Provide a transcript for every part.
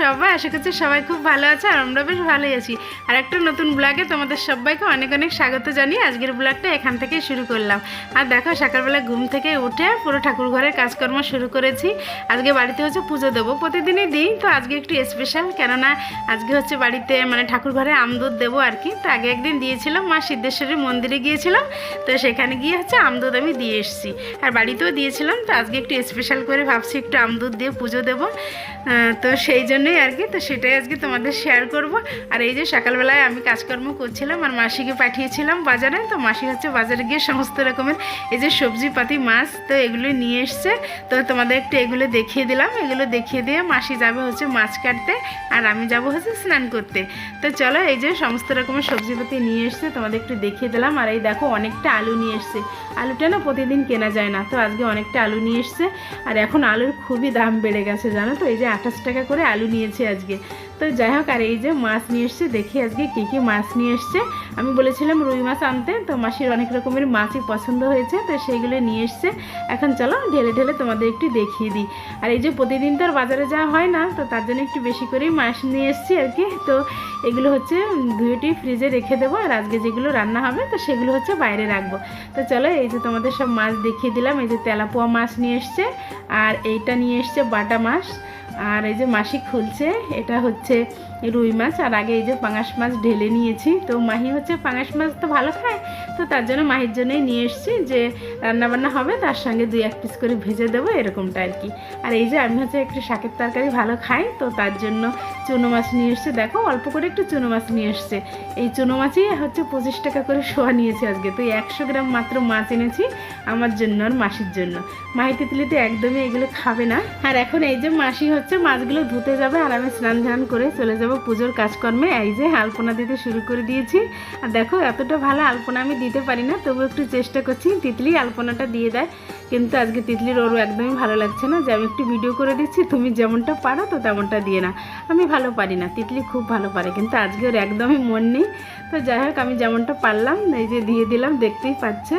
সবাই, আশা করছি সবাই খুব ভালো আছে আর আমরা বেশ ভালোই আছি। আর একটা নতুন ব্লগে তোমাদের সবাইকে অনেক অনেক স্বাগত জানিয়ে আজকের ব্লগটা এখান থেকেই শুরু করলাম। আর দেখো, সকালবেলা ঘুম থেকে উঠে পুরো ঠাকুর ঘরের কাজকর্ম শুরু করেছি। আজকে বাড়িতে হচ্ছে পুজো দেবো, প্রতিদিনই দিই। তো আজকে একটু স্পেশাল কেননা আজকে হচ্ছে বাড়িতে মানে ঠাকুর ঘরে আমদুধ দেবো আর কি। তো আগে একদিন দিয়েছিলাম, মা সিদ্ধেশ্বরী মন্দিরে গিয়েছিলাম। তো সেখানে গিয়ে হচ্ছে আমদুধ আমি দিয়ে এসেছি। আর বাড়িতেও দিয়েছিলাম, তো আজকে একটু স্পেশাল করে ভাবছি একটু আমদুধ দিয়ে পুজো দেবো। তো সেই জন্যই আর কি, তো সেটাই আজকে তোমাদের শেয়ার করব। আর এই যে সকালবেলায় আমি কাজকর্ম করছিলাম আর মাসিকে পাঠিয়েছিলাম বাজারে, তো মাসি হচ্ছে বাজারে গিয়ে সমস্ত রকমের এই যে সবজিপাতি, মাছ, তো এগুলো নিয়ে এসছে। তো তোমাদের একটু এগুলো দেখিয়ে দিলাম। এগুলো দেখিয়ে দিয়ে মাসি যাবে হচ্ছে মাছ কাটতে আর আমি যাব হচ্ছে স্নান করতে। তো চলো এই যে সমস্ত রকমের সবজিপাতি নিয়ে এসছে, তোমাদের একটু দেখিয়ে দিলাম। আর এই দেখো অনেকটা আলু নিয়ে এসছে। আলুটা না প্রতিদিন কেনা যায় না, তো আজকে অনেকটা আলু নিয়ে এসছে। আর এখন আলুর খুবই দাম বেড়ে গেছে, জানো তো? এই যে আঠাশ টাকা করে আলু নিয়েছে আজকে। তো যাই হোক, আর এই যে মাছ নিয়ে এসছে, দেখি আজকে কী কী মাছ নিয়ে এসছে। আমি বলেছিলাম রুই মাছ আনতে, তো মাসির অনেক রকমের মাছই পছন্দ হয়েছে, তো সেইগুলো নিয়ে এসছে। এখন চলো, ঢেলে ঢেলে তোমাদের একটু দেখিয়ে দিই। আর এই যে প্রতিদিন তো আর বাজারে যাওয়া হয় না, তো তার জন্য একটু বেশি করেই মাছ নিয়ে এসছি আর কি। তো এগুলো হচ্ছে ধুয়েটি ফ্রিজে রেখে দেবো, আর আজকে যেগুলো রান্না হবে, তো সেগুলো হচ্ছে বাইরে রাখব। তো চলো, এই যে তোমাদের সব মাছ দেখিয়ে দিলাম, এই যে তেলাপোয়া মাছ নিয়ে এসছে, আর এইটা নিয়ে এসছে বাটা মাছ। আর এই যে মাসি খুলছে, এটা হচ্ছে রুই মাছ, আর আগে এই যে পাঙাশ মাছ ঢেলে নিয়েছি। তো মাহি হচ্ছে পাঙাশ মাছ তো ভালো খায়, তো তার জন্য মাহির জন্যই নিয়ে এসেছি যে রান্নাবান্না হবে, তার সঙ্গে দুই এক পিস করে ভেজে দেবো, এরকমটা আর কি। আর এই যে আমি হচ্ছে একটু শাকের তরকারি ভালো খাই, তো তার জন্য চুনো মাছ নিয়ে এসছে। দেখো, অল্প করে একটু চুনো মাছ নিয়ে এসছে। এই চুনো মাছই হচ্ছে পঁচিশ টাকা করে শোয়া নিয়েছি আজকে, তো একশো গ্রাম মাত্র মাছ এনেছি আমার জন্য আর মাসির জন্য। মাহি তিতলিতে একদমই এগুলো খাবে না। আর এখন এই যে মাসি হচ্ছে মাছগুলো ধুতে যাবে আর আমি স্নান ধান করে চলে যাব পুজোর কাজকর্মে। এই যে আলপনা দিতে শুরু করে দিয়েছি। আর দেখো, এতটা ভালো আলপনা আমি দিতে পারি না, তবু একটু চেষ্টা করছি। তিতলি আলপনাটা দিয়ে দেয়। কিন্তু আজকে তিতলির ওরও একদমই ভালো লাগছে না। যে আমি একটু ভিডিও করে দিচ্ছি, তুমি যেমনটা পারো তো তেমনটা দিয়ে না আমি ভালো পারি না, তিতলি খুব ভালো পারে, কিন্তু আজকে ওর একদমই মন নেই। তো যাই হোক, আমি যেমনটা পারলাম, এই যে দিয়ে দিলাম, দেখতেই পাচ্ছে।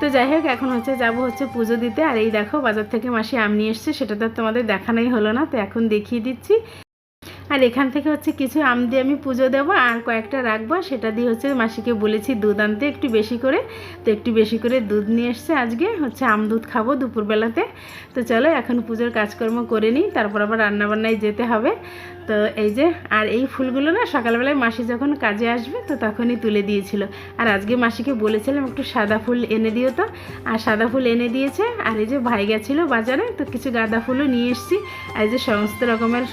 তো যাই হোক, এখন হচ্ছে যাব হচ্ছে পুজো দিতে। আর এই দেখো, বাজার থেকে মাসি আম নিয়ে এসছে, সেটা তো তোমাদের দেখানোই হলো না, তো এখন দেখিয়ে দিচ্ছি। আর এখান থেকে হচ্ছে কিছু আম দিয়ে আমি পুজো দেবো, আর কয়েকটা রাখব সেটা দিয়ে হচ্ছে মাসিকে বলেছি দুধ আনতে একটু বেশি করে। তো একটু বেশি করে দুধ নিয়ে এসছে আজকে, হচ্ছে আম দুধ খাব দুপুরবেলাতে। তো চলো, এখন পুজোর কাজকর্ম করে নিই, তারপর আবার রান্নাবান্নায় যেতে হবে। তো এই যে, আর এই ফুলগুলো না সকালবেলায় মাসি যখন কাজে আসবে, তো তখনই তুলে দিয়েছিল। আর আজকে মাসিকে বলেছিলাম একটু সাদা ফুল এনে দিও তো। আর সাদা ফুল এনে দিয়েছে, আর এই যে ভাই গেছিল বাজারে, তো কিছু গাঁদা ফুলও নিয়ে এসেছি। আর এই যে সমস্ত রকমের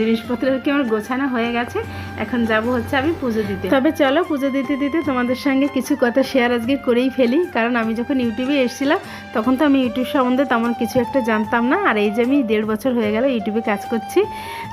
জিনিসপত্র কি আমার গোছানো হয়ে গেছে, এখন যাব হচ্ছে আমি পুজো দিতে। তবে চলো পুজো দিতে দিতে তোমাদের সঙ্গে কিছু কথা শেয়ার আজকে করেই ফেলি, কারণ আমি যখন ইউটিউবে এসেছিলাম, তখন তো আমি ইউটিউব সম্বন্ধে তেমন কিছু একটা জানতাম না। আর এই যে আমি দেড় বছর হয়ে গেল ইউটিউবে কাজ করছি।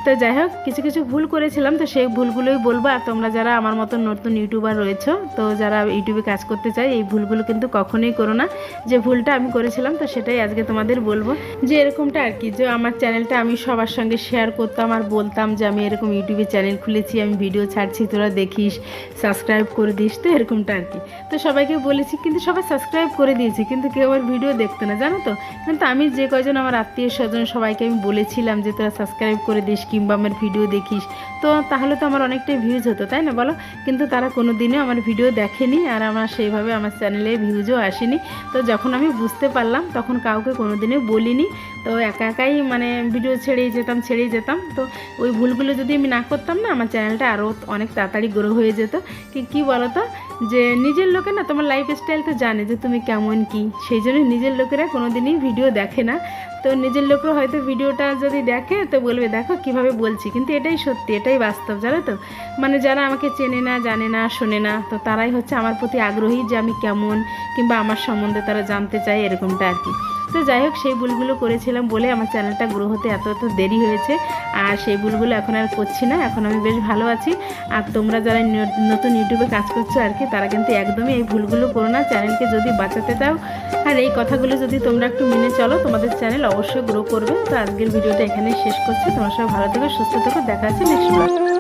তো যাই হোক কিছু কিছু ভুল করেছিলাম, তো সেই ভুলগুলোই বলব। আর তোমরা যারা আমার মতো নতুন ইউটিউবার রয়েছো, তো যারা ইউটিউবে কাজ করতে চায়, এই ভুলগুলো কিন্তু কখনোই করো না। যে ভুলটা আমি করেছিলাম, তো সেটাই আজকে তোমাদের বলব। যে এরকমটা আর কি, যে আমার চ্যানেলটা আমি সবার সঙ্গে শেয়ার করতাম আর বলতাম যে আমি এরকম ইউটিউবে চ্যানেল খুলেছি, আমি ভিডিও ছাড়ছি, তোরা দেখিস সাবস্ক্রাইব করে দিস, তো এরকমটা আর কি। তো সবাইকে বলেছি, কিন্তু সবাই সাবস্ক্রাইব করে দিয়েছি, কিন্তু কেউ আমার ভিডিও দেখতো না, জানো তো? কিন্তু আমি যে কয়জন আমার আত্মীয় স্বজন সবাইকে আমি বলেছিলাম যে তোরা সাবস্ক্রাইব করে দিস, কিংবা আমার ভিডিও দেখিস। তো তাহলে তো আমার অনেকটাই ভিউজ হতো, তাই না বলো? কিন্তু তারা কোনো দিনও আমার ভিডিও দেখেনি আর আমার সেইভাবে আমার চ্যানেলে ভিউজও আসেনি। তো যখন আমি বুঝতে পারলাম, তখন কাউকে কোনো দিনও বলিনি। তো একা একাই মানে ভিডিও ছেড়েই যেতাম ছেড়েই যেতাম। তো ওই ভুলগুলো যদি আমি না করতাম না, আমার চ্যানেলটা আরও অনেক তাড়াতাড়ি গ্রো হয়ে যেত। কি, কী বলো তো যে নিজের লোকে না তোমার লাইফ স্টাইল তো জানে যে তুমি কেমন কি। সেই জন্য নিজের লোকেরা কোনো দিনই ভিডিও দেখে না। তো নিজের লোকও হয়তো ভিডিওটা যদি দেখে, তো বলবে, দেখো কীভাবে বলছি। কিন্তু এটাই সত্যি, এটাই বাস্তব, জানো তো? মানে যারা আমাকে চেনে না, জানে না, শোনে না, তো তারাই হচ্ছে আমার প্রতি আগ্রহী যে আমি কেমন কিংবা আমার সম্বন্ধে তারা জানতে চায় এরকমটা আর কি। তো যাই হোক, সেই ভুলগুলো করেছিলাম বলে আমার চ্যানেলটা গ্রো হতে এত এত দেরি হয়েছে। আর সেই ভুলগুলো এখন আর করছি না, এখন আমি বেশ ভালো আছি। আর তোমরা যারা নতুন ইউটিউবে কাজ করছ আর কি, তারা কিন্তু একদমই এই ভুলগুলো করো না। চ্যানেলকে যদি বাঁচাতে চাও, আর এই কথাগুলো যদি তোমরা একটু মেনে চলো, তোমাদের চ্যানেল অবশ্যই গ্রো করবে। তো আজকের ভিডিওটা এখানেই শেষ করছি। তোমার সব ভালো থেকো, সুস্থ থেকো। দেখা আছে নেক্সট